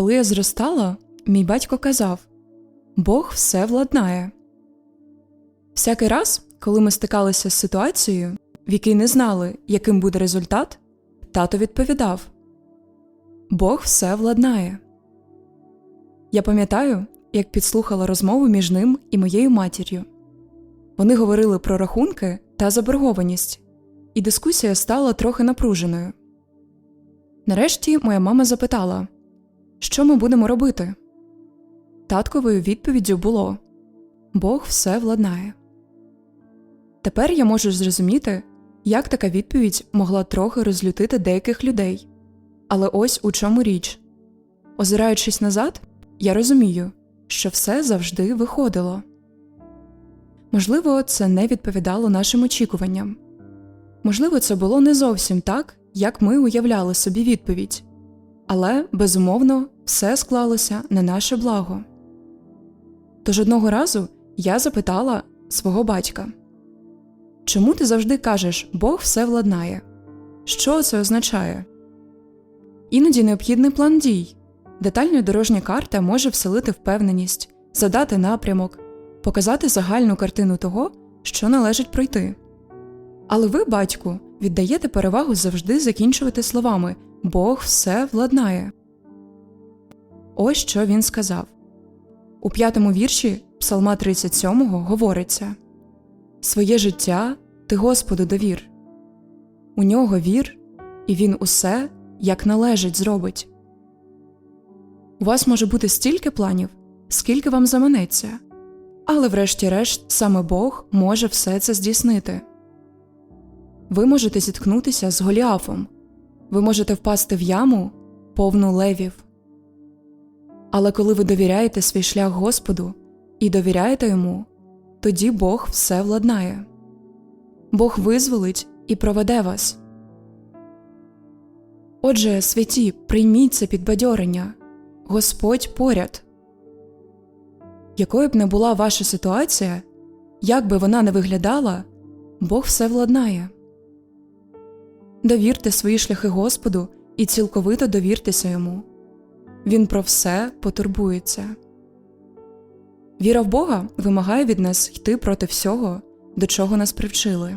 Коли я зростала, мій батько казав Бог все владнає. Всякий раз, коли ми стикалися з ситуацією, в якій не знали, яким буде результат, тато відповідав Бог все владнає. Я пам'ятаю, як підслухала розмову між ним і моєю матір'ю. Вони говорили про рахунки та заборгованість, і дискусія стала трохи напруженою. Нарешті моя мама запитала, що ми будемо робити. Татковою відповіддю було Бог все владнає. Тепер я можу зрозуміти, як така відповідь могла трохи розлютити деяких людей. Але ось у чому річ. Озираючись назад, я розумію, що все завжди виходило. Можливо, це не відповідало нашим очікуванням. Можливо, це було не зовсім так, як ми уявляли собі відповідь, але безумовно все склалося на наше благо. Тож одного разу я запитала свого батька Чому ти завжди кажеш Бог все владнає? Що це означає? Іноді необхідний план дій. Детальна дорожня карта може вселити впевненість, задати напрямок, показати загальну картину того, що належить пройти. Але ви, батьку, віддаєте перевагу завжди закінчувати словами Бог все владнає. Ось що він сказав. У п'ятому вірші Псалма 37 говориться Своє життя ти Господу довір. У нього вір, і він усе як належить зробить. У вас може бути стільки планів, скільки вам заманеться, але, врешті-решт, саме Бог може все це здійснити. Ви можете зіткнутися з Голіафом, ви можете впасти в яму, повну левів. Але коли ви довіряєте свій шлях Господу і довіряєте йому, тоді Бог все владнає. Бог визволить і проведе вас. Отже, святі, прийміть це підбадьорення Господь поряд. Якою б не була ваша ситуація, як би вона не виглядала, Бог все владнає. Довірте свої шляхи Господу і цілковито довіртеся йому. Він про все потурбується. Віра в Бога вимагає від нас йти проти всього, до чого нас привчили.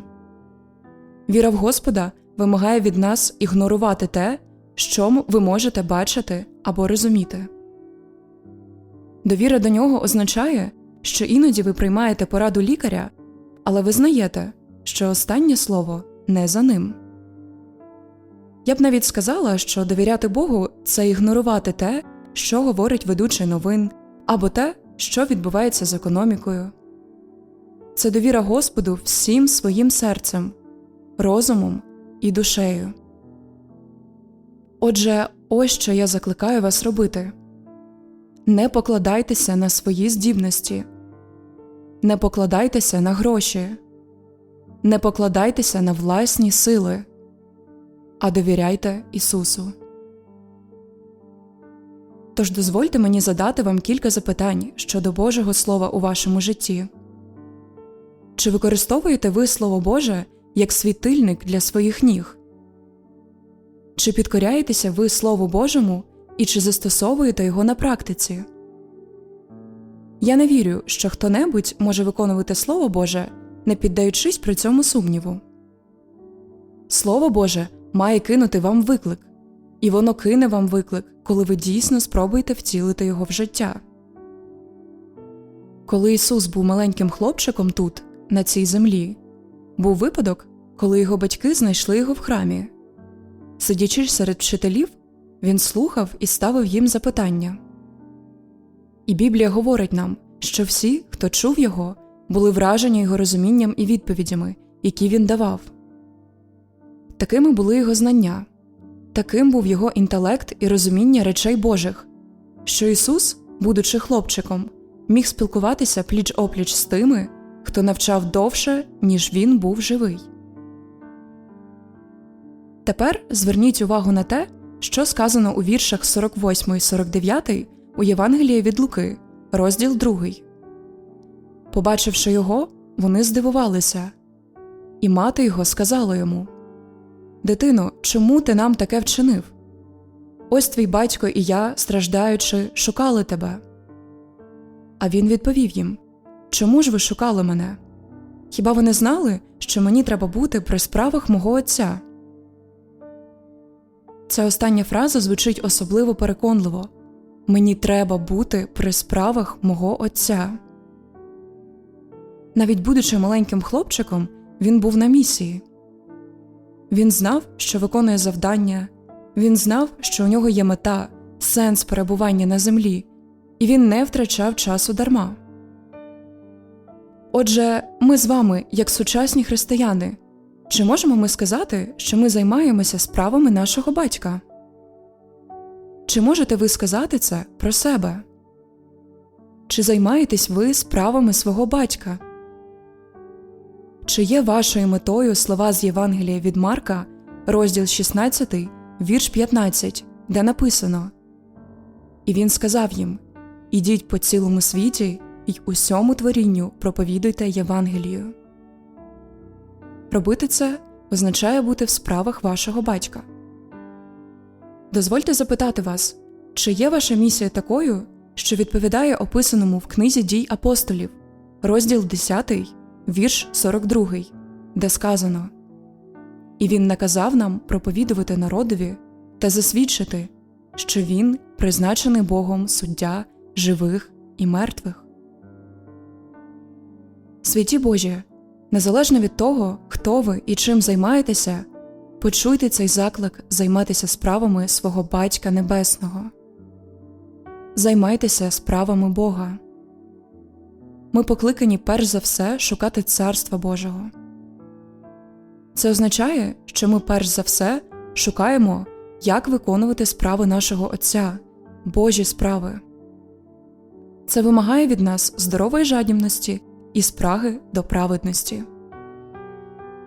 Віра в Господа вимагає від нас ігнорувати те, що ви можете бачити або розуміти. Довіра до нього означає, що іноді ви приймаєте пораду лікаря, але визнаєте, що останнє слово не за ним. Я б навіть сказала, що довіряти Богу це ігнорувати те, що говорить ведучий новин, або те, що відбувається з економікою. Це довіра Господу всім своїм серцем, розумом і душею. Отже, ось що я закликаю вас робити не покладайтеся на свої здібності, не покладайтеся на гроші, не покладайтеся на власні сили, а довіряйте Ісусу. Тож дозвольте мені задати вам кілька запитань щодо Божого Слова у вашому житті. Чи використовуєте ви Слово Боже як світильник для своїх ніг? Чи підкоряєтеся ви Слову Божому і чи застосовуєте його на практиці? Я не вірю, що хто небудь може виконувати Слово Боже, не піддаючись при цьому сумніву. Слово Боже має кинути вам виклик, і воно кине вам виклик, коли ви дійсно спробуєте втілити його в життя. Коли Ісус був маленьким хлопчиком тут, на цій землі, був випадок, коли його батьки знайшли його в храмі. Сидячи серед вчителів, він слухав і ставив їм запитання. І Біблія говорить нам, що всі, хто чув його, були вражені його розумінням і відповідями, які він давав. Такими були його знання, таким був його інтелект і розуміння речей Божих, що Ісус, будучи хлопчиком, міг спілкуватися пліч опліч з тими, хто навчав довше, ніж він був живий. Тепер зверніть увагу на те, що сказано у віршах 48 і 49 у Євангелії від Луки, розділ 2. Побачивши його, вони здивувалися, і мати його сказала йому Дитино, чому ти нам таке вчинив? Ось твій батько і я, страждаючи, шукали тебе. А він відповів їм Чому ж ви шукали мене? Хіба ви не знали, що мені треба бути при справах мого отця? Ця остання фраза звучить особливо переконливо Мені треба бути при справах мого отця. Навіть будучи маленьким хлопчиком, він був на місії. Він знав, що виконує завдання, він знав, що у нього є мета, сенс перебування на землі, і він не втрачав часу дарма. Отже, ми з вами, як сучасні християни, чи можемо ми сказати, що ми займаємося справами нашого батька? Чи можете ви сказати це про себе? Чи займаєтесь ви справами свого батька? Чи є вашою метою слова з Євангелія від Марка, розділ 16, вірш 15, де написано І він сказав їм Ідіть по цілому світі й усьому творінню проповідуйте Євангелію. Робити це означає бути в справах вашого батька. Дозвольте запитати вас, чи є ваша місія такою, що відповідає описаному в книзі дій апостолів, розділ 10, вірш 42, де сказано І він наказав нам проповідувати народові та засвідчити, що він призначений Богом суддя живих і мертвих. Святі Божі, незалежно від того, хто ви і чим займаєтеся, почуйте цей заклик займатися справами свого Батька Небесного. Займайтеся справами Бога. Ми покликані перш за все шукати Царства Божого. Це означає, що ми перш за все шукаємо, як виконувати справи нашого Отця, Божі справи. Це вимагає від нас здорової жадібності і спраги до праведності.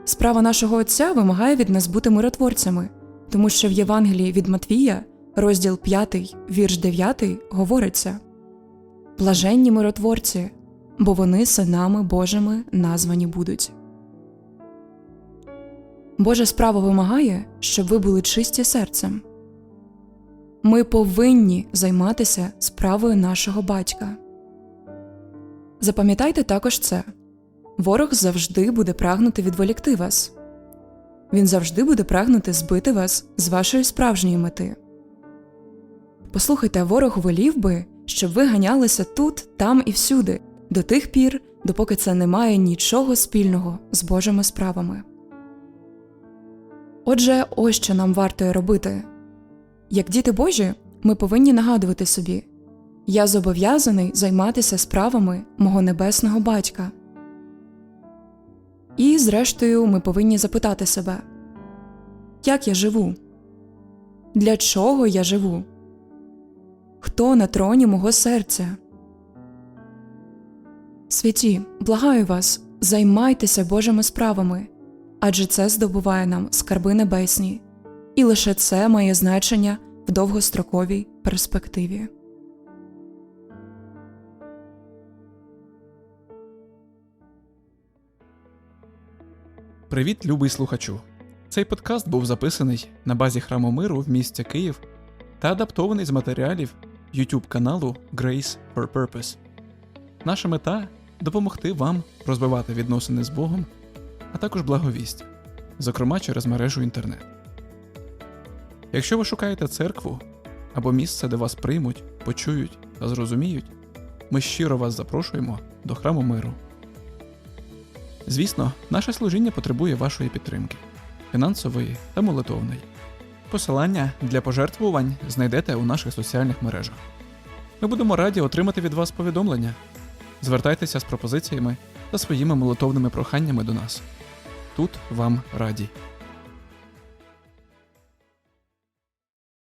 Справа нашого Отця вимагає від нас бути миротворцями, тому що в Євангелії від Матвія, розділ 5, вірш 9, говориться Блаженні миротворці, бо вони синами Божими названі будуть. Божа справа вимагає, щоб ви були чисті серцем. Ми повинні займатися справою нашого батька. Запам'ятайте також це ворог завжди буде прагнути відволікти вас, він завжди буде прагнути збити вас з вашої справжньої мети. Послухайте, ворог волів би, щоб ви ганялися тут, там і всюди, до тих пір, допоки це не має нічого спільного з Божими справами. Отже, ось що нам варто робити як діти Божі, ми повинні нагадувати собі я зобов'язаний займатися справами мого небесного батька. І, зрештою, ми повинні запитати себе як я живу? Для чого я живу? Хто на троні мого серця? Святі, благаю вас, займайтеся Божими справами адже це здобуває нам скарби небесні, і лише це має значення в довгостроковій перспективі. Привіт, любий слухачу! Цей подкаст був записаний на базі храму миру в місті Київ та адаптований з матеріалів YouTube каналу Grace for Purpose. Наша мета допомогти вам розвивати відносини з Богом, а також благовість, зокрема через мережу інтернет. Якщо ви шукаєте церкву або місце, де вас приймуть, почують та зрозуміють, ми щиро вас запрошуємо до храму миру. Звісно, наше служіння потребує вашої підтримки фінансової та молитовної. Посилання для пожертвувань знайдете у наших соціальних мережах. Ми будемо раді отримати від вас повідомлення. Звертайтеся з пропозиціями та своїми молитовними проханнями до нас. Тут вам раді.